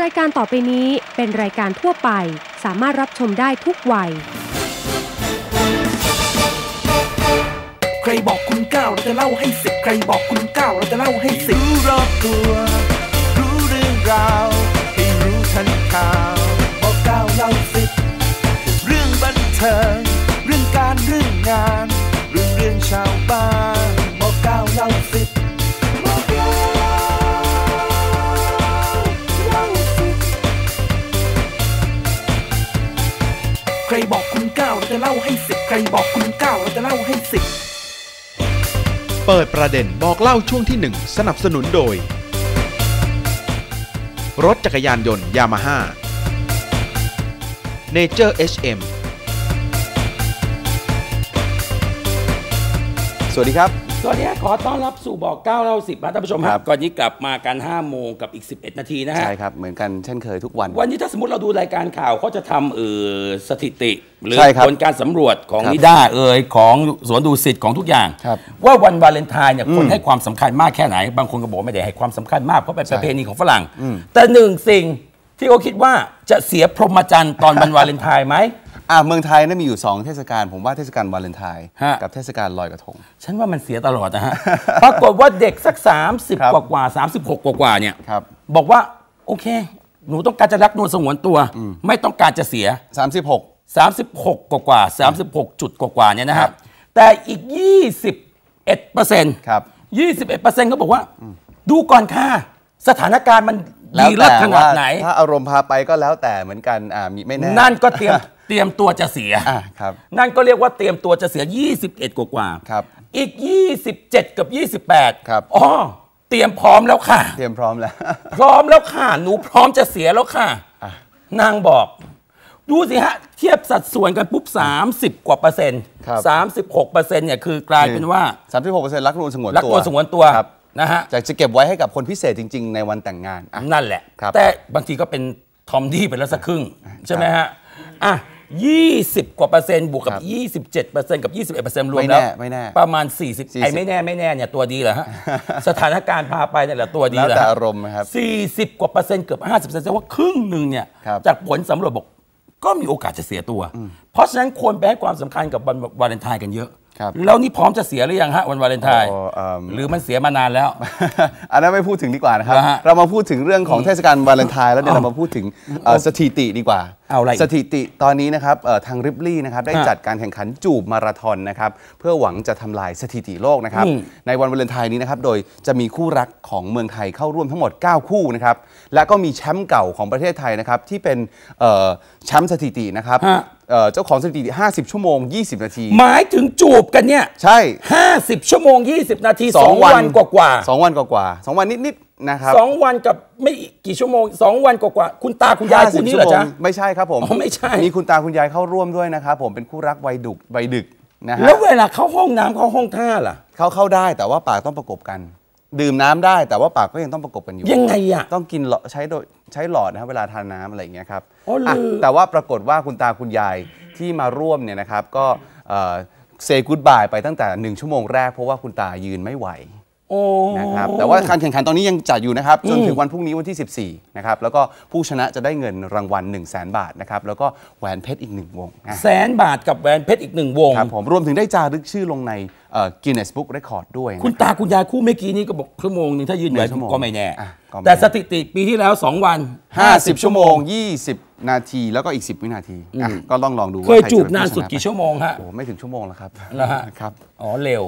รายการต่อไปนี้เป็นรายการทั่วไป สามารถรับชมได้ทุกวัย ใครบอกคุณก้าวเราจะเล่าให้สิบใครบอกคุณก้าวเราจะเล่าให้สิบรู้รอบตัวรู้เรื่องราวให้รู้ทันข่าวบอกก้าวเล่าสิบเรื่องบันเทิงเรื่องการเรื่องงาน เรื่องเรื่องชาวบ้านบอกก้าวเล่าสิบ ครบอกคุณก้าวเราจะเล่าให้สิบใครบอกคุณก้าวเราจะเล่าให้สิบเปิดประเด็นบอกเล่าช่วงที่1สนับสนุนโดย รถจักรยานยนต์ยามาฮ่า Nature HM สวัสดีครับสวัสดีครับ ขอต้อนรับสู่บอก9เล่า10นะท่านผู้ชมคครัรับบก่อนนี้กลับมากัน5โมงกับอีก 11 นาทีนะฮะใช่ครับ เหมือนกันเช่นเคยทุกวัน วันนี้ถ้าสมมติเราดูรายการข่าวเขาจะทำเออสถิติ หรือใช่ครับผลการสำรวจของครับนิด้าเอ่ยของสวนดูสิทธิ์ของทุกอย่างครับว่าวันวาเลนไทน์เนี่ยคนให้ความสำคัญมากแค่ไหน บางคนก็บอกว่าไม่ได้ให้ความสำคัญมากเพราะเป็นใช่ประเพณีของฝรั่ง แต่หนึ่งสิ่งที่เขาคิดว่าจะเสียพรหมจรรย์ตอนวันวาเลนไทน์ไหม อ่าเมืองไทยน่ามีอยู่ 2 เทศกาลผมว่าเทศกาลวาเลนไทน์ฮะ กับเทศกาลลอยกระทง ฉันว่ามันเสียตลอดนะฮะ ปรากฏว่าเด็กสัก30ครับกว่ากว่า36 กว่ากว่าเนี่ยครับ บอกว่า โอเค หนูต้องการจะรักนวลสงวนตัว ไม่ต้องการจะเสีย 36 36 กว่ากว่า36 จุดกว่ากว่าเนี่ยนะครับแต่อีก 21เปอร์เซ็นต์ครับ 21เปอร์เซ็นต์ก็บอกว่า ดูก่อนค่ะ สถานการณ์มัน แล้วดีเลิศแต่ขนาว่าดไหน ถ้าอารมณ์พาไปก็แล้วแต่เหมือนกันอ่ามีไม่แน่นั่นก็เตรียมเตรียมตัวจะเสีย อ่าครับ นั่นก็เรียกว่าเตรียมตัวจะเสีย 21 กว่ากว่าๆครับอีก 27 กับ 28ครับ อ๋อเตรียมพร้อมแล้วค่ะ เตรียมพร้อมแล้ว พร้อมแล้วค่ะ หนูพร้อมจะเสียแล้วค่ะนางบอก ดูสิฮะ เทียบสัดส่วนกันปุ๊บ 30 กว่าเปอร์เซ็นต์ครับ 36เปอร์เซ็นต์เนี่ยคือกลายเป็นว่า 36%รักนวลสงวนรักตัวตัวสงวนตัว ครับ นะฮะจะจะเก็บไว้ให้กับคนพิเศษจริง ๆ ในวันแต่งงานอะ นั่นแหละ ครับ แต่บางทีก็เป็นทอมดี้ไปแล้วสักครึ่ง ใช่ไหมฮะ อะ 20 กว่าเปอร์เซ็นต์บวกกับ 27เปอร์เซ็นต์กับ 21เปอร์เซ็นต์รวมไม่แล้วแน่ไม่แน่ประมาณ40 40 ไอ้ไม่แน่ไม่แน่เนี่ยตัวดีเหรอฮะ สถานการณ์พาไปเนี่ยแหละตัวดีแล้วเหรอแต่ฮะอารมณ์นะครับ40 กว่าเปอร์เซ็นต์เกือบ50เปอร์เซ็นต์แสดงว่าครึ่งหนึ่งเนี่ยครับ จากผลสำรวจบอกก็มีโอกาสจะเสียตัว เพราะฉะนั้นควรไปให้ความสำคัญกับวันวาเลนไทน์กันเยอะครับ แล้วนี่พร้อมจะเสียหรือยังฮะวันวาเลนไทน์โอ้เอิ่มหรือมันเสียมานานแล้ว อันนั้นไม่พูดถึงดีกว่านะครับแล้วฮะเรามาพูดถึงเรื่องของเทศกาลวาเลนไทน์แล้วเนี่ยอ๋อเรามาพูดถึงเอ่อสถิติดีกว่า เอาอะไรอีกสถิติตอนนี้นะครับเอ่อทางริบลี่นะครับได้ฮะจัดการแข่งขันจูบมาราธอนนะครับเพื่อหวังจะทำลายสถิติโลกนะครับอืมในวันวาเลนไทน์นี้นะครับโดยจะมีคู่รักของเมืองไทยเข้าร่วมทั้งหมด 9 คู่นะครับและก็มีแชมป์เก่าของประเทศไทยนะครับที่เป็นเอ่อแชมป์สถิตินะครับฮะเอ่อเจ้าของสถิติ 50 ชั่วโมง 20 นาที หมายถึงจูบกันเนี่ย ใช่ 50 ชั่วโมง 20 นาทีสอง2วันกว่ากว่าสองวันกว่าๆสองวันนิดๆ นะครับสองวันกับไม่กี่ชั่วโมง2วันกว่ากว่าคุณตาคุณยายคู่นี้เหรอจ๊ะ50ชั่วโมงไม่ใช่ครับผมอ๋อไม่ใช่มีคุณตาคุณยายเข้าร่วมด้วยนะครับผมเป็นคู่รักวัยดุวัยดึกนะฮะแล้วเวลาเข้าห้องน้ำเข้าห้องท่าล่ะเขาเข้าได้แต่ว่าปากต้องประกบกัน ดื่มน้ำได้แต่ว่าปากก็ยังต้องประกบกันอยู่ยังไงอะต้องกินหลอดใช้โดยใช้หลอดนะครับเวลาทานน้ำอะไรอย่างเงี้ยครับอ๋อเหรออะแต่ว่าปรากฏว่าคุณตาคุณยายที่มาร่วมเนี่ยนะครับก็เซกูดบายไปตั้งแต่ 1 ชั่วโมงแรกเพราะว่าคุณตายืนไม่ไหวโอ้ นะครับแต่ว่าการแข่งขันตอนนี้ยังจัดอยู่นะครับ จนถึงวันพรุ่งนี้วันที่ 14 นะครับ แล้วก็ผู้ชนะจะได้เงินรางวัล 1 0 0 0 0แบาทนะครับ แล้วก็แหวนเพชรอีก 1 วงนะแสนบาทกับแหวนเพชรอีกหนึ่งวงครับผมรวมถึงได้จารึกชื่อลงในกินเนสบุ๊กเรคคอร์ดด้วยนะคุณตาคุณยายคู่เมื่อกี้นี้ก็บอกชั่วโมงหนึงถ้ายืนไหวหนึ่งชั่วโมงก็ไม่แน่อะก็ไม่แต่สถิติปีที่แล้ว 2 วัน 50 ชั่วโมง 20 นาทีแล้วก็อีก 10 วินาทีอะก็ต้องลองดูว่าเคยใรจะจูบป็นานผู้ชะสุดกี่ชั่วโมงฮะโอ้ไม่ถึงชั่วโมงแล้วครับแล้วฮะครับอ๋อเร็ว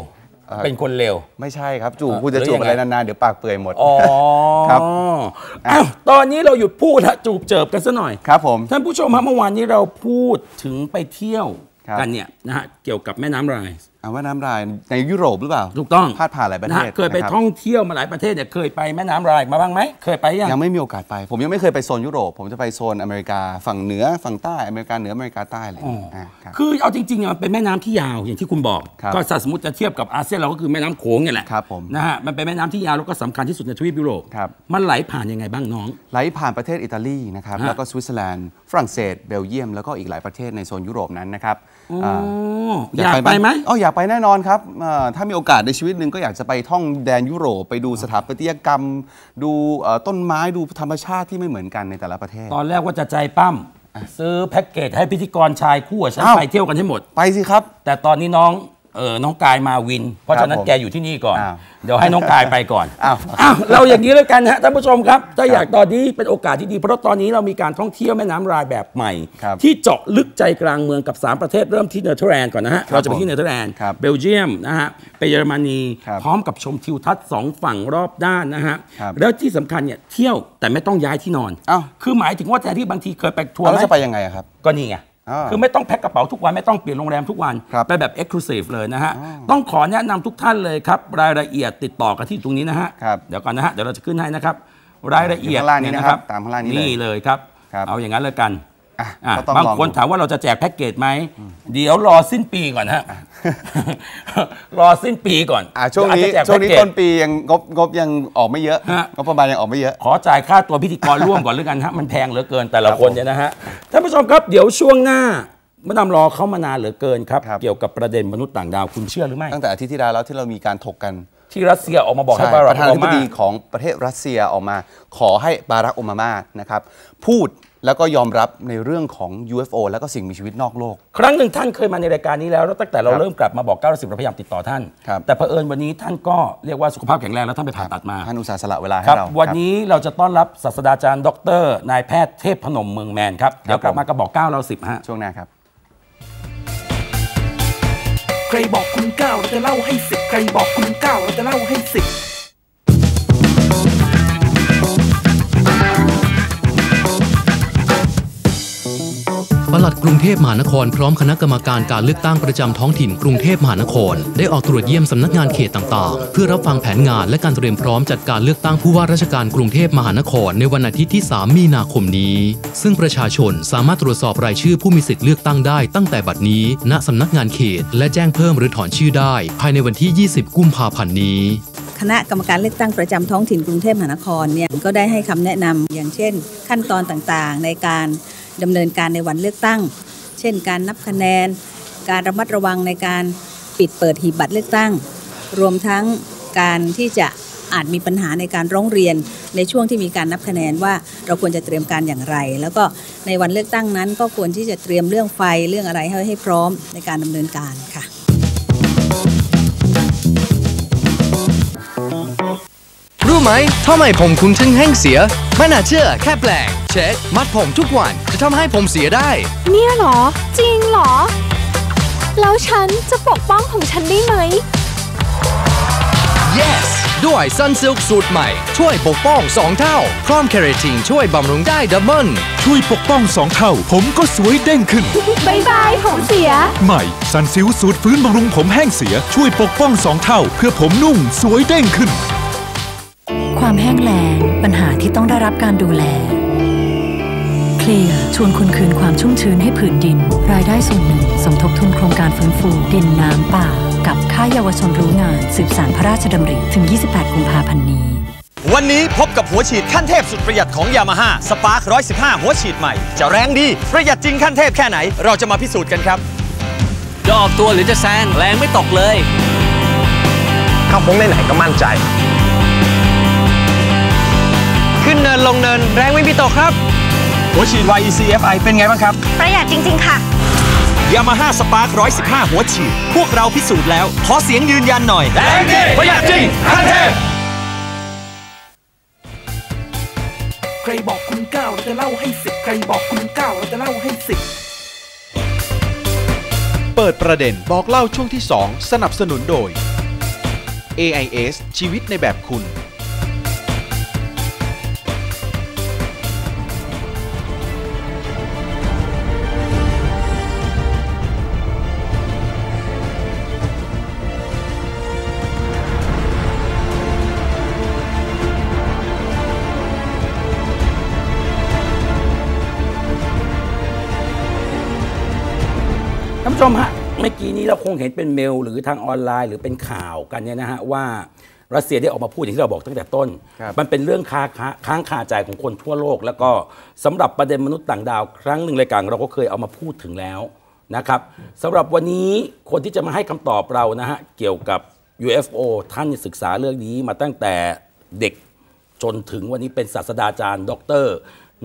เอ่อเป็นคนเร็วไม่ใช่ครับจูบอะคุณจะหรือจูบยังไงอะไรนานๆ เดี๋ยวปากเปื่อยหมดอ๋อครับอ้าวตอนนี้เราหยุดพูดละจูบเจิบกันซะหน่อยครับผมท่านผู้ชมฮะเมื่อวานนี้เราพูดถึงไปเที่ยวครับกันเนี่ยนะฮะเกี่ยวกับแม่น้ำไรน์เอาว่าน้ำลายในยุโรปหรือเปล่าถูกต้องพาดผ่านหลายประเทศนฮเคยไปนะครับท่องเที่ยวมาหลายประเทศเนี่ยเคยไปแม่น้ำไรน์มาบ้างไหมเคยไปยังยังไม่มีโอกาสไป ผมยังไม่เคยไปโซนยุโรป ผมจะไปโซนอเมริกาฝั่งเหนือฝั่งใต้อเมริกาเหนืออเมริกาใต้เลยอ๋ออ่าครับคือเอาจริงๆอะมันเป็นแม่น้ำที่ยาวอย่างที่คุณบอกครับก็ถ้าสมมติจะเทียบกับอาเซียนเราก็คือแม่น้ำโขงเนี่ยแหละครับผมนะฮะมันเป็นแม่น้ำที่ยาวแล้วก็สำคัญที่สุดในทวีปยุโรปครับมันไหลผ่านยังไงบ้างน้อง ไหลผ่านประเทศอิตาลีนะครับฮะแล้วก็สวิตเซอร์แลนด์ฝรั่งเศสเบลเยียมแล้วก็อีกหลายประเทศในโซนยุโรปนั้นนะครับ อ๋ออ่าอยากไปไหมอ๋ออยากไปแน่นอนครับเอ่อถ้ามีโอกาสในชีวิตหนึ่งก็อยากจะไปท่องแดนยุโรปไปดูสถาปัตยกรรม ดูเอ่อต้นไม้ดูธรรมชาติที่ไม่เหมือนกันในแต่ละประเทศ ตอนแรกว่าจะใจปั้มซื้อแพ็กเกจให้พิธีกรชายคู่กับฉันอ้าวไปเที่ยวกันให้หมด ไปสิครับ แต่ตอนนี้น้อง เออน้องกายมาวิน เพราะฉะนั้นผมแกอยู่ที่นี่ก่อนอ้าวเดี๋ยวให้น้องกายไปก่อนอ้าวอ้าวเราอย่างนี้แล้วกันฮะท่านผู้ชมครับ ถ้าอยากตอนนี้เป็นโอกาสที่ดี เพราะตอนนี้เรามีการท่องเที่ยวแม่น้ำรายแบบใหม่ครับที่เจาะลึกใจกลางเมืองกับ 3 ประเทศเริ่มที่เนเธอร์แลนด์ก่อนนะฮะครับเราจะไปที่เนเธอร์แลนด์ครับเบลเยียมนะฮะไปเยอรมนีครับพร้อมกับชมทิวทัศน์สองฝั่งรอบด้านนะฮะครับแล้วที่สำคัญเนี่ยเที่ยวแต่ไม่ต้องย้ายที่นอนอ้าวคือหมายถึงว่าแทนที่บางทีเคยไปทัวร์แล้วไหมจะไปยังไงอะครับก็นี่ไงอ่า คือไม่ต้องแพ็คกระเป๋าทุกวันไม่ต้องเปลี่ยนโรงแรมทุกวันครับไปแบบ Exclusive เลยนะฮะ ต้องขอแนะนำทุกท่านเลยครับ รายละเอียดติดต่อกันที่ตรงนี้นะฮะครับเดี๋ยวก่อนนะฮะ เดี๋ยวเราจะขึ้นให้นะครับ รายละเอียดอยู่ข้างล่างนี้เยนะครับตามข้างล่างนี้เลยนี่เลยครับครับ เอาอย่างนั้นเลยกันอะอะก็ต้อง บางลองคนดูถามว่าเราจะแจกแพ็กเกจไหม เดี๋ยวรอสิ้นปีก่อนฮะ รอสิ้นปีก่อนอะช่วงนี้เดี๋ยอาจจะแจกช่วงนี้แพ็กเกจต้นปียังงบงบยังออกไม่เยอะฮะงบประมาณยังออกไม่เยอะ ขอจ่ายค่าตัวพิธีกรร่วมก่อนแล้วกันฮะ มันแพงเหลือเกินแต่ละครับคนเนี่ยนะฮะ ท่านผู้ชมครับเดี๋ยวช่วงหน้าเมื่อนำรอเข้ามานานเหลือเกินครับครับ เกี่ยวกับประเด็นมนุษย์ต่างดาวคุณเชื่อหรือไม่ ตั้งแต่อาทิตย์ที่แล้วแล้วที่เรามีการถกกันที่รัสเซียออกมาบอกให้ใช่บาปรักระธานาโอธิบบาดีของประเทศรัสเซียออกมา ขอให้บารักโอบามานะครับพูด แล้วก็ยอมรับในเรื่องของ UFO แล้วก็สิ่งมีชีวิตนอกโลก ครั้งหนึ่งท่านเคยมาในรายการนี้แล้วแล้วตั้งแต่เราครับเริ่มกลับมาบอก90เราพยายามติดต่อท่าน ครับ แต่เผอิญวันนี้ท่านก็เรียกว่าสุขภาพแข็งแรงแล้วท่านไปผ่าตัดมาท่านอุตส่าห์สละเวลาให้ครับ เรา วันครับนี้เราจะต้อนรับศาสตราจารย์ดรนายแพทย์เทพพนมเมืองแมนครับเดี๋ยวกลับมากระบอก9เรา10ฮะ ช่วงหน้าครับ ใครบอกคุณเก้าเราจะเล่าให้สิบใครบอกคุณเก้าเราจะเล่าให้สิบ ปลัดกรุงเทพมหานครพร้อมคณะกรรมการการเลือกตั้งประจำท้องถิ่นกรุงเทพมหานคร ได้ออกตรวจเยี่ยมสำนักงานเขตต่างๆ เพื่อรับฟังแผนงานและการเตรียมพร้อมจัดการเลือกตั้งผู้ว่าราชการกรุงเทพมหานครในวันอาทิตย์ที่ 3 มีนาคมนี้ ซึ่งประชาชนสามารถตรวจสอบรายชื่อผู้มีสิทธิ์เลือกตั้งได้ตั้งแต่บัดนี้ ณสำนักงานเขต และแจ้งเพิ่มหรือถอนชื่อได้ ภายในวันที่ 20 กุมภาพันธ์นี้คณะกรรมการเลือกตั้งประจำท้องถิ่นกรุงเทพมหานครเนี่ยก็ได้ให้คำแนะนำอย่างเช่น ขั้นตอนต่างๆ ในการ ดำเนินการในวันเลือกตั้ง เช่น การนับคะแนน การระมัดระวังในการปิดเปิดหีบบัตรเลือกตั้ง รวมทั้งการที่จะอาจมีปัญหาในการร้องเรียนในช่วงที่มีการนับคะแนนว่าเราควรจะเตรียมการอย่างไร แล้วก็ในวันเลือกตั้งนั้น ก็ควรที่จะเตรียมเรื่องไฟเรื่องอะไรให้ให้พร้อมในการดำเนินการค่ะรู้ไหมทำไมผมคุณถึงแห้งเสียไม่น่าเชื่อแค่แปลงเช็ดมัดผมทุกวัน จะทำให้ผมเสียได้ เนี่ยเหรอ จริงเหรอ แล้วฉันจะปกป้องของฉันได้ไหม yes ด้วย Sunsilk สูตรใหม่ ช่วยปกป้อง 2 เท่า พร้อมเคราตินช่วยบำรุงได้ดับเบิลช่วยปกป้องสองเท่า ผมก็สวยเด้งขึ้นบายบาย ผมเสีย ใหม่ซันซิลสูตรฟื้นบำรุงผมแห้งเสีย ช่วยปกป้องสองเท่า เพื่อผมนุ่มสวยเด้งขึ้น ความแห้งแล้งปัญหาที่ต้องได้รับการดูแล เคลียร์ชวนคุณคืนความชุ่มชื้นให้ผืนดิน รายได้ส่วนหนึ่ง สมทบทุนโครงการฟื้นฟู ดินน้ำป่า กับค่ายเยาวชนรู้งาน สืบสารพระราชดำริถึง 28 กุมภาพันธ์นี้วันนี้พบกับหัวฉีดขั้นเทพสุดประหยัดของยามาฮ่าสปาร์ค115 หัวฉีดใหม่ จะแรงดี ประหยัดจริงขั้นเทพแค่ไหน เราจะมาพิสูจน์กันครับ จะออกตัวหรือจะแซงแรงไม่ตกเลยเข้าโค้งไหนๆก็มั่นใจ ขึ้นเนินลงเนินแรงไม่มีตกครับ หัวฉีด YEC FI เป็นไงบ้างครับ ประหยัดจริง ๆ ค่ะ ยามาฮ่าสปาร์ค115 หัวฉีด พวกเราพิสูจน์แล้ว ขอเสียงยืนยันหน่อยแรงดีประหยัดจริงขั้นเทพใครบอกคุณเก้าเราจะเล่าให้สิบใครบอกคุณเก้าเราจะเล่าให้สิบเปิดประเด็นบอกเล่าช่วงที่ 2 สนับสนุนโดย AIS ชีวิตในแบบคุณ ท่านผู้ชมฮะเมื่อกี้นี้เราคงเห็นเป็นเมล หรือทางออนไลน์หรือเป็นข่าวกันเนี่ยนะฮะว่ารัสเซียได้ออกมาพูดอย่างที่เราบอกตั้งแต่ต้นครับมันเป็นเรื่องค้าค้าค้างคาใจของคนทั่วโลก แล้วก็สำหรับประเด็นมนุษย์ต่างดาว ครั้งหนึ่งรายการเราก็เคยเอามาพูดถึงแล้วนะครับสำหรับวันนี้คนที่จะมาให้คำตอบเรานะฮะเกี่ยวกับ UFO ท่านศึกษาเรื่องนี้มาตั้งแต่เด็กจนถึงวันนี้เป็นศาสตราจารย์ ดร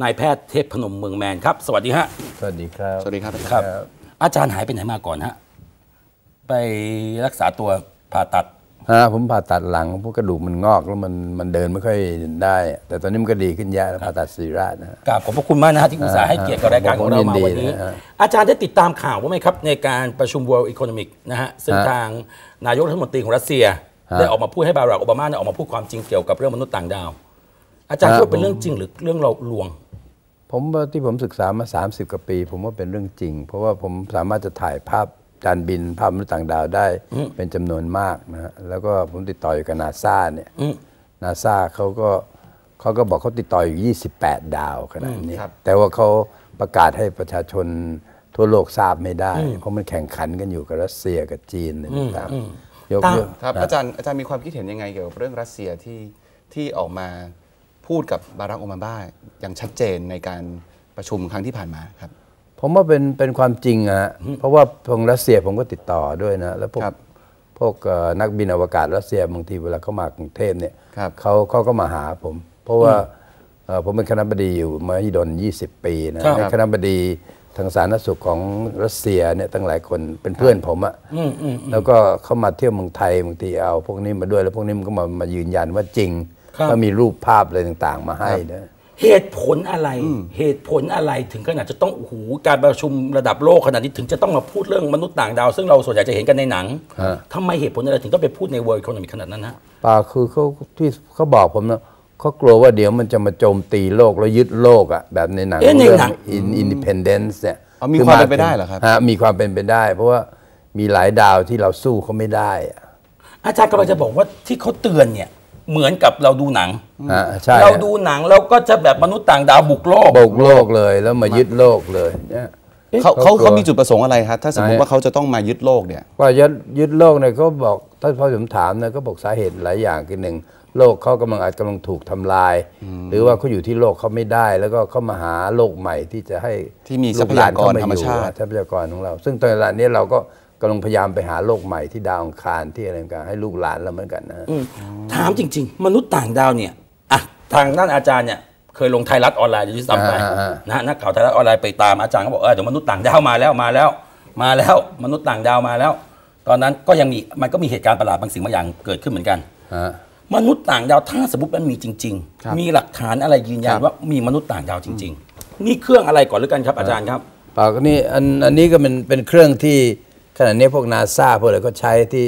นายแพทย์เทพพนมเมืองแมนครับ สวัสดีฮะสวัสดีครับ สวัสดีครับครับ อาจารย์หายไปไหนมาก่อนฮะ ไปรักษาตัวผ่าตัด ฮะผมผ่าตัดหลังพวกกระดูกมันงอกแล้วมันมันเดินไม่ค่อยได้ แต่ตอนนี้มันก็ดีขึ้นเยอะแล้วผ่าตัดศิริราชนะฮะ กราบขอบพระคุณมากนะฮะที่อุตส่าห์ให้เกียรติกับรายการของเรามาวันนี้ ผมยินดีนะฮะ อาจารย์ได้ติดตามข่าวว่าไหมครับ ในการประชุม World Economic นะฮะ ซึ่งฮะทางนายกรัฐมนตรีของรัสเซียฮะได้ออกมาพูดให้บารักโอบามาเนี่ยออกมาพูดความจริงเกี่ยวกับเรื่องมนุษย์ต่างดาว อาจารย์ฮะคิดว่าเป็นเรื่องผมจริงหรือเรื่องเราลวง ผมว่าที่ผมศึกษามา 30 กว่าปี ผมว่าเป็นเรื่องจริง เพราะว่าผมสามารถจะถ่ายภาพจานบินภาพมนุษย์ต่างดาวได้เป็นจำนวนมากนะฮะแล้วก็ผมติดต่ออยู่กับนาซาเนี่ยอืมนาซาเขาก็เขาก็บอกเขาติดต่ออยู่ 28 ดาวขนาดนี้ครับแต่ว่าเขาประกาศให้ประชาชนทั่วโลกทราบไม่ได้อืมเพราะมันแข่งขันกันอยู่กับรัสเซียกับจีนอะไรอืมต่างอืมๆยกตามเลิกครับนะอาจารย์อาจารย์มีความคิดเห็นยังไงเกี่ยวกับเรื่องรัสเซียที่ที่ออกมา พูดกับบารักโอบามาอย่างชัดเจนในการประชุมครั้งที่ผ่านมาครับ ผมว่าเป็นเป็นความจริงอะฮะเพราะว่าทางรัสเซียผมก็ติดต่อด้วยนะ แล้วพวกครับพวกเอ่อนักบินอวกาศรัสเซียบางทีเวลาเขามากรุงเทพเนี่ยครับเขาเขาก็มาหาผม เพราะว่าเอ่อผมเป็นคณะบดีอยู่มหิดล20 ปีนะครับเป็นคณะบดีทางสาธารณสุขของรัสเซียเนี่ยตั้งหลายคนเป็นเพื่อนผมอะอืมอืมแล้วก็เขามาเที่ยวเมืองไทยบางทีเอา พวกนี้มาด้วยแล้วพวกนี้มันก็มามายืนยันว่าจริง ครับแล้วมีรูปภาพอะไรต่างๆ มาให้นะเหตุผลอะไร เหตุผลอะไรถึงขนาดจะต้องโอ้โหการประชุมระดับโลกขนาดนี้ถึงจะต้องมาพูดเรื่องมนุษย์ต่างดาว ซึ่งเราส่วนใหญ่จะเห็นกันในหนังฮะทำไมเหตุผลอะไรถึงต้องไปพูดใน World Economic ขนาดนั้นฮะเปล่าคือเขาที่เขาบอกผมนะเขากลัวว่าเดี๋ยวมันจะมาโจมตีโลกแล้วยึดโลกอะแบบในหนังเอ๊ะในเรื่องหนังอินดิเพนเดนซ์เนี่ยอ๋อมีความเป็นไปได้เหรอครับฮะมีความเป็นไปได้ เพราะว่ามีหลายดาวที่เราสู้เขาไม่ได้อะอาจารย์กำลังจะบอกว่าที่เขาเตือนเนี่ย เหมือนกับเราดูหนังฮะใช่เราดูหนังแล้วก็จะแบบมนุษย์ต่างดาวบุกโลกโบกโลกเลยแล้วมายึดโลกเลยเนี่ย เขาเขาเขากลัวเขามีจุดประสงค์อะไรครับถ้าสมมติไหนว่าเขาจะต้องมายึดโลกเนี่ย ว่ายึดยึดโลกเนี่ยเขาบอกถ้าพอผมถามเนี่ยก็บอกสาเหตุหลายอย่างคือหนึ่งโลกเขากำลังอาจกำลังถูกทำลาย หรือว่าเขาอยู่ที่โลกเขาไม่ได้ แล้วก็เขามาหาโลกใหม่ที่จะให้ที่มีลูหลนเขทรัพยากรธรรมชาติอยู่ทรัพยากรของเรา ซึ่งตอนเวลานี้เราก็ กำลังพยายามไปหาโลกใหม่ที่ดาวอังคารที่อะไรต่างๆให้ลูกหลานเราเหมือนกันนะอืมถามจริง ๆ มนุษย์ต่างดาวเนี่ยอะทางด้านอาจารย์เนี่ยเคยลงไทยรัฐออนไลน์อยู่ที่ซ้ำไปอ่าอ่านะฮะนักข่าวไทยรัฐออนไลน์ไปตามอาจารย์ก็บอกเออเดี๋ยวมนุษย์ต่างดาวมาแล้วมาแล้ว มาแล้วมนุษย์ต่างดาวมาแล้ว ตอนนั้นก็ยังมีมันก็มีเหตุการณ์ประหลาดบางสิ่งบางอย่างเกิดขึ้นเหมือนกันฮะมนุษย์ต่างดาวถ้าสมมติมันมีจริงครับๆมีหลักฐานอะไรยืนยันครับว่ามีมนุษย์ต่างดาวจริง ๆ นี่เครื่องอะไรก่อนหรือกันครับอาจารย์ครับเปล่าก็นี่อันอันนี้ก็เป็นเป็นเครื่องที่ ขณะนี้พวกนาซาพวกอะไรก็ใช้ที่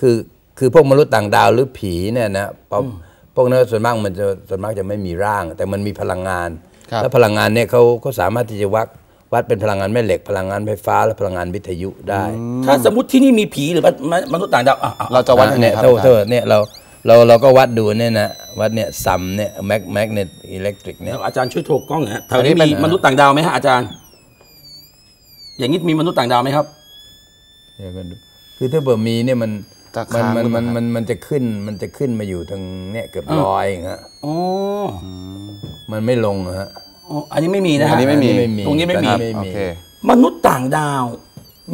คือคือพวกมนุษย์ต่างดาวหรือผีเนี่ยนะเพราะพวกนั้นส่วนมากมันจะส่วนมากจะไม่มีร่าง แต่มันมีพลังงานครับแล้วพลังงานเนี่ยเขาเขาสามารถที่จะวัดวัดเป็นพลังงานแม่เหล็กพลังงานไฟฟ้าและพลังงานวิทยุได้ ถ้าสมมติที่นี่มีผีหรือมนุษย์ต่างดาวอะอะเราจะวัดยังไงเนี่ยครับเท่าอาจารเท่าย์เนี่ยเราเราเราก็วัดดูเนี่ยนะวัดเนี่ยซัมเนี่ยแมกแมกเนตอิเล็กทริกเนี่ยเดี๋ยวอาจารย์ช่วยโทรกล้องหน่อยฮะแถวอันนี้นี้เป็นมีมนุษย์ต่างดาวไหมฮะอาจารย์ อย่างนี้มีมนุษย์ต่างดาวไหมครับเดี๋ ยวกันดูคือถ้าเผื่อมีเนี่ยมันจะมันค้างมันหรือเปมัล่านครับมันมันจะขึ้นมันจะขึ้นมาอยู่ทางเนี่ยเกือบอ่าร้อยอย่างเงี้ยอ๋อมันไม่ลงอะฮะอ๋ออันนี้ไม่มีนะฮะอันนี้ไม่มีตรงนี้ไม่มีไม่โอมีเคมนุษย์ต่างดาว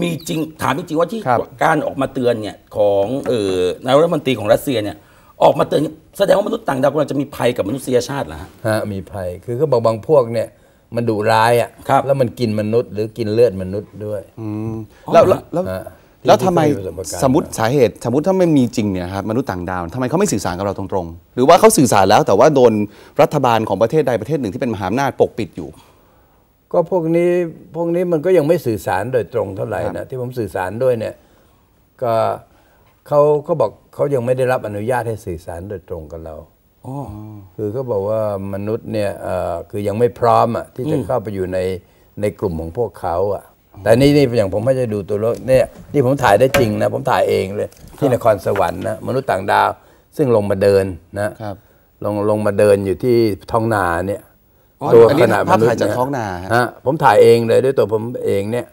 มีจริงถามจริงๆว่าที่ครับการออกมาเตือนเนี่ยของเอ่อนายรัฐมนตรีของรัสเซียเนี่ยออกมาเตือนแสดงว่ามนุษย์ต่างดาวกำลังจะมีภัยกับมนุษยชาติเหรอฮะฮะมีภัยคือเขาบอกบางพวกเนี่ยมันดุร้ายอะครับแล้วมันกินมนุษย์หรือกินเลือดมนุษย์ด้วยแล้วแล้ว แล้วฮะแล้วทำไมที่เคยประสบการณ์สมมติสาเหตุ สมมติถ้าไม่มีจริงเนี่ยครับมนุษย์ต่างดาวทำไมเขาไม่สื่อสารกับเราตรงๆ หรือว่าเขาสื่อสารแล้วแต่ว่าโดนรัฐบาลของประเทศใดประเทศหนึ่งที่เป็นมหาอำนาจปกปิดอยู่ ก็พวกนี้พวกนี้มันก็ยังไม่สื่อสารโดยตรงเท่าไหร่ครันะบที่ผมสื่อสารด้วยเนี่ยก็เขาเขาบอกเขายังไม่ได้รับอนุญาตให้สื่อสารโดยตรงกับเราอ๋อคือเขาบอกว่ามนุษย์เนี่ยเอ่อคือยังไม่พร้อมอะที่จะเข้าไปอยู่ในในกลุ่มของพวกเขาอะ แต่นี่นี่อย่างผมไม่จะดูตัวเลขเนี่ยนี่ผมถ่ายได้จริงนะผมถ่ายเองเลยที่นครสวรรค์นะมนุษย์ต่างดาว ซึ่งลงมาเดินนะครับลงลงมาเดินอยู่ที่ท้องนาเนี่ยอ๋ออันนี้ภาพถ่ายจากท้องนาฮะฮะผมถ่ายเองเลยด้วยตัวผมเองเนี่ย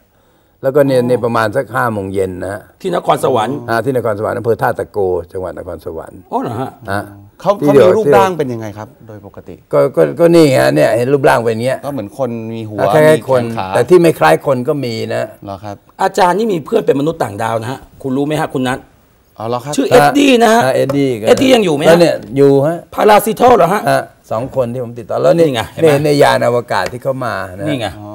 แล้วก็เนี่ยเนี่ยประมาณสักห้าโมงเย็นนะฮะที่นครสวรรค์อ่าที่นครสวรรค์อำเภอท่าตะโก จังหวัดนครสวรรค์อ๋อเหรอฮะฮะ เขาที่เขาดี๋มียว รูปที่ร่างเป็นยังไงครับ โดยปกติ ก็ก็ก็นี่ฮะเนี่ยเห็นรูปร่างเป็นอย่างเงี้ยก็เหมือนคนมีหัวคล้ายมีๆคน แขนขาแต่ที่ไม่คล้ายคนก็มีนะ เหรอครับอาจารย์นี่มีเพื่อนเป็นมนุษย์ต่างดาวนะฮะ คุณรู้ไหมฮะคุณนัท อ๋อเหรอครับชื่อเอ็ดดี้นะฮะเอ็ดดี้ก็เอ็ดดี้ยังอยู่ไหมฮะ แล้วเนี่ยอยู่ฮะพาราซิทอลเหรอฮะ ฮะสองคนที่ผมติดต่อแล้วนี่นี่ไงเห็นไหม เนี่ยในยานอวกาศที่เขามานะนี่ไงเนี่ยเออ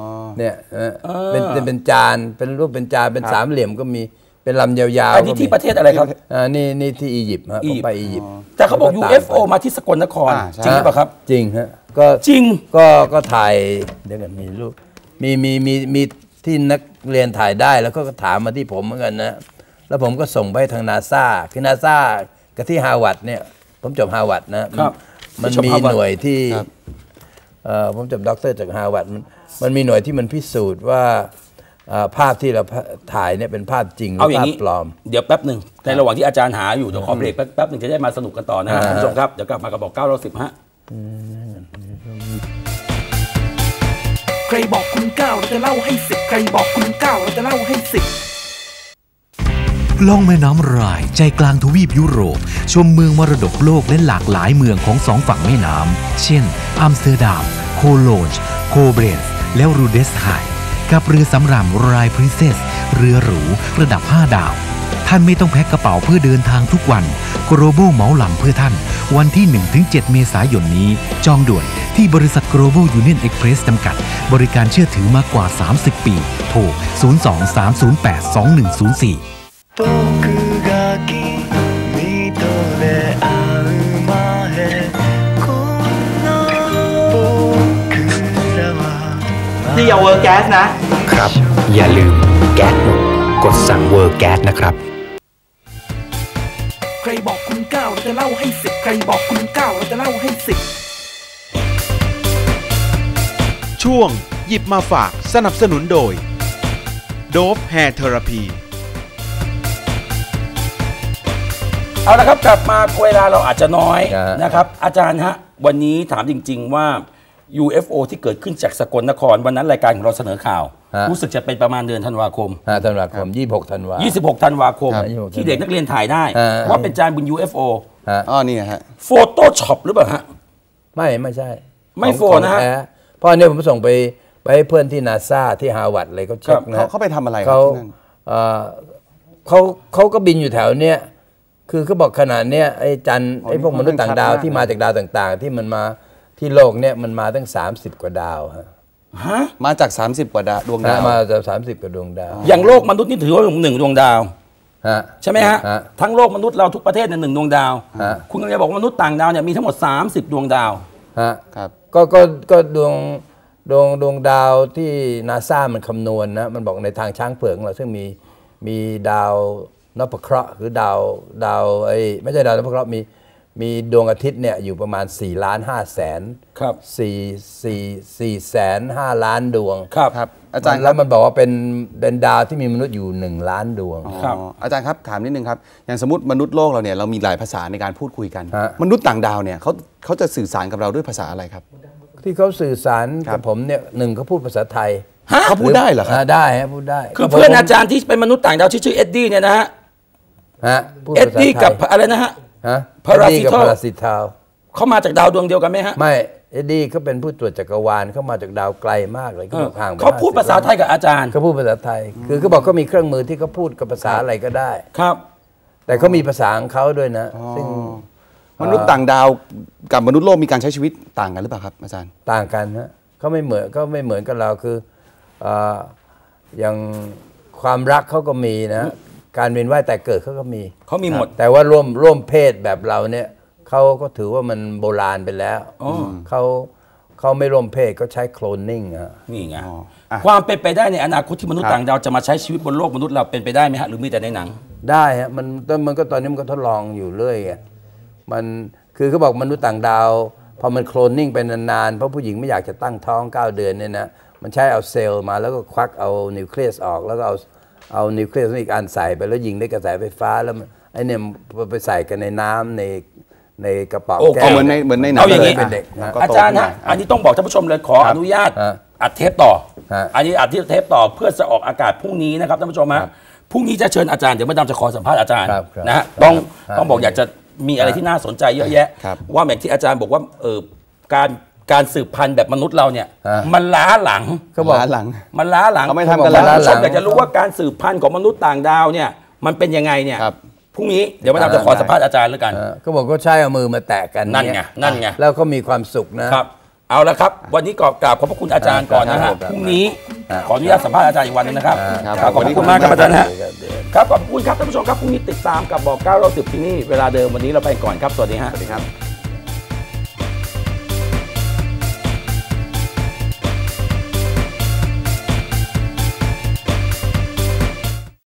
เออเป็นเป็นเป็นจานเป็นรูปเป็นจานเป็นสามเหลี่ยมก็มีเป็นลำยาวๆอันนี้ก็มีที่ประเทศอะไรครับอ่านี่นี่ที่อียิปต์ฮะผมไปอียิปต์แต่เขาบอกก็ตม UFO มาที่สกลนครอ่าจริงหรือเปล่าครับ จริงฮะก็จริงก็ก็ถ่ายเดี๋ยวกันมีรูปมีมีมีมีที่นักเรียนถ่ายได้แล้วก็ถามมาที่ผมเหมือนกันนะ แล้วผมก็ส่งไปให้ทางนาซาคือนาซากับที่ฮาร์วาร์ดเนี่ย ผมจบฮาร์วาร์ดนะครับมันจบมีฮาร์วาร์ดหน่วยที่เอ่อผมจบด็อกเตอร์จากฮาร์วาร์ดมัน มันมีหน่วยที่มันพิสูจน์ว่าเอ่อภาพที่เราถ่ายเนี่ยเป็นภาพจริงหรืเอาออย่างภาพนี้ปลอม เดี๋ยวแป๊บหนึ่งในระหว่างที่อาจารย์หาอยู่เดี๋ยวขอเบรกแป๊บแป๊บหนึ่งจะได้มาสนุกกันต่อนะฮะอ่าคุณผู้ชมครับเดี๋ยวกลับมากับบอกเก้าเราสิบฮะใครบอกคุณเก้าเราจะเล่าให้สิบใครบอกคุณเก้าเราจะเล่าให้สิบล่องแม่น้ำรายใจกลางทวีปยุโรป ชมเมืองมรดกโลกและหลากหลายเมืองของสองฝั่งแม่น้ำเช่น อัมสเตอร์ดัมโคโลนโคเบรนส์ และรูเดสไฮกับเรือสำราญรายพรินเซส เรือหรูระดับ 5 ดาว ท่านไม่ต้องแพ็คกระเป๋าเพื่อเดินทางทุกวันโกโรโบเหมาลำเพื่อท่าน วันที่ 1-7 เมษายนนี้ จองด่วนที่บริษัท Global Union Express จำกัด บริการเชื่อถือมากกว่า 30 ปี โทร 023082104 นี่อย่าเวอร์แก๊สนะ ครับ อย่าลืมแก๊สหมดกดสั่งเวอร์แก๊สนะครับ ใครบอกคุณเก้าเราจะเล่าให้สิบใครบอกคุณเก้าเราจะเล่าให้สิบช่วงหยิบมาฝากสนับสนุนโดยโดฟแฮร์เทอราพีเอาละครับกลับมาเวลาเราอาจจะน้อยนะครับ อาจารย์ฮะ วันนี้ถามจริง ๆ ว่า UFO ที่เกิดขึ้นจากสกลนคร วันนั้นรายการของเราเสนอข่าว ฮะ รู้สึกจะเป็นประมาณเดือนธันวาคมอ่าธันวาคม26ธันวา 26 ธันวาคม ครับ26ที่เด็กนักเรียนถ่ายได้ อ่า ว่าเป็นจานบน UFO อ๋อนี่ฮะ โฟโต้ช็อปหรือเปล่าฮะ ไม่ไม่ใช่ไม่ของโฟนะฮะ ของแท้เพราะอันเนี้ยผมส่งไปไปให้เพื่อนที่นาซาที่ฮาร์วาร์ดอะไรเขาเช็คนะเขาเขาไปทำอะไรครับเขาที่นั่น เอ่อเขาเขาก็บินอยู่แถวเนี้ยคือเขาบอกขนาดเนี้ยไอ้จันทร์อ๋อไอ้พวกนี่มนุษย์ต่างดาวค่อนข้างชัดมากที่มาจากดาวต่าง ๆ ที่มันมา ที่โลกเนี่ยมันมาตั้ง 30 กว่าดาวฮะฮะมาจาก 30 กว่าดาวดวงดาวมาจากสามสิบกว่าดวงดาว อย่างโลกมนุษย์นี่ถือว่าหนึ่งดวงดาวฮะใช่ไหมฮะฮะทั้งโลกมนุษย์เราทุกประเทศเนี่ยหนึ่งดวงดาวฮะคุณกำลังจะบอกว่ามนุษย์ต่างดาวเนี่ยมีทั้งหมด 30 ดวงดาวฮะครับก็ก็ก็ดวงดวงดวงดาวที่นาซามันคำนวณนะมันบอกในทางช้างเผือกของเราซึ่งมีมีดาวนพเคราะห์หรือดาวดาวไอ้ไม่ใช่ดาวนพเคราะห์มี มีดวงอาทิตย์เนี่ยอยู่ประมาณ4ล้าน5แสนครับสี่สี่สี่แสนห้าล้านดวงครับ ครับ อาจารย์คแล้รับวมันบอกว่าเป็นเป็นดาวที่มีมนุษย์อยู่ 1 ล้านดวงอ๋ออาจารย์ครับถามนิดนึงครับ อย่างสมมติมนุษย์โลกเราเนี่ยเรามีหลายภาษาในการพูดคุยกัน ฮะ มนุษย์ต่างดาวเนี่ยเขาเขาจะสื่อสารกับเราด้วยภาษาอะไรครับ ที่เขาสื่อสารกับผมเนี่ยหนึ่งเขาพูดภาษาไทยฮะ เขาพูดได้เหรอครับาได้ฮะพูดได้คือเพื่อนอาจารย์ที่เป็นมนุษย์ต่างดาวชื่อเอ็ดดี้เนี่ยนะฮะ ฮะพูดเอ็ดภาษาดี้ไทยกับอะไรนะฮะ ฮะ Parasitol เอ็ดดี้กับพาราซิทาลเขามาจากดาวดวงเดียวกันไหมฮะ ไม่เอ็ดดี้เขาเป็นผู้ตรวจจักรวาลเขามาจากดาวไกลมากเลยเขาบอกห่างไปเขาพูด50ภาษาไทยกับอาจารย์ เขาพูดภาษาไทย คือเขาบอกเขามีเครื่องมือที่เขาพูดกับภาษาอะไรก็ได้ ครับ แต่เขามีภาษาของเขาด้วยนะ ซึ่งมนุษย์ต่างดาวกับมนุษย์โลกมีการใช้ชีวิตต่างกันหรือเปล่าครับ อาจารย์ ต่างกันนะเขาไม่เหมือนเขาไม่เหมือนกับเราคือเอ่ออย่างความรักเขาก็มีนะ การเวียนว่ายแต่เกิดเขาก็มีเขามีหมด แต่ว่าร่วมร่วมเพศแบบเราเนี่ยเขาก็ถือว่ามันโบราณไปแล้วอ๋อเขาเขาไม่ร่วมเพศเขาใช้โคลนนิ่งอะนี่ไงอะความเป็นไปได้ในอนาคตที่มนุษครัย์บต่างดาวจะมาใช้ชีวิตบนโลกมนุษย์เราเป็นไปได้ไหมฮะหรือมีแต่ในหนัง ได้ฮะมันแต่มันก็ตอนนี้มันก็ทดลองอยู่เรื่อยไงมันคือเขาบอกมนุษย์ต่างดาวพอมันโคลนนิ่งไปนานๆ เพราะผู้หญิงไม่อยากจะตั้งท้อง 9 เดือนเนี่ยนะ มันใช้เอาเซลล์มาแล้วก็ควักเอานิวเคลียสออกแล้วก็เอา เอานิวเคลียสอีกอันใส่ไปแล้วยิงด้วยกระแสไฟฟ้าแล้วมันไอ้เนี่ยมันไปใส่กันในน้ำในในกระเป๋าโอเคแก้วเหมือนในเหมือนในหนังเอาอย่างนี้เป็นเด็กนะก็อาโตจารย์ขึ้นฮะมาอันนี้ต้องบอกท่านผู้ชมเลยขออนุญาตอัดเทปต่อ อันนี้อัดที่เทปต่อเพื่อจะออกอากาศพรุ่งนี้นะครับท่านผู้ชมฮะพรุ่งนี้จะเชิญอาจารย์เดี๋ยวมาดามจะขอสัมภาษณ์อาจารย์ครับครับนะฮะต้องครับต้องบอกอยากจะมีอะไรที่น่าสนใจเยอะแยะ ว่าอย่างที่อาจารย์บอกว่าเออการ การสืบพันธุ์แบบมนุษย์เราเนี่ยมันล้าหลัง เขาบอก ล้าหลัง มันล้าหลังเขาไม่ทำกันท่านล้าผู้หชลัมงอยากจะรู้ว่าการสืบพันธุ์ของมนุษย์ต่างดาวเนี่ย มันเป็นยังไงเนี่ยพรุ่งนี้เดี๋ยวมาดามจะขอสัมภาษณ์อาจารย์แล้วกันก็บอกก็ใช้เอามือมาแตะกันนั่นไงเยนั่นไง แล้วก็มีความสุขนะ ครับ เอาละครับ วันนี้กอบกราบขอบพระคุณอาจารย์ก่อนนะฮะครับพรุ่งนี้ขออนุญาตสัมภาษณ์อาจารย์อีกวันหนึงนะครับครับครับขอบพระคุณมากครับขอบอาคุณจารย์นะครัฮะบครับขอบคุณครับท่านผู้ชมครับพรุ่งนี้ติดตามกับบอกเก้าเราสิบที่นี่เวลาเดิมวันนี้เราไปก่อนครับสวัสดีฮะ สวัสดีครับ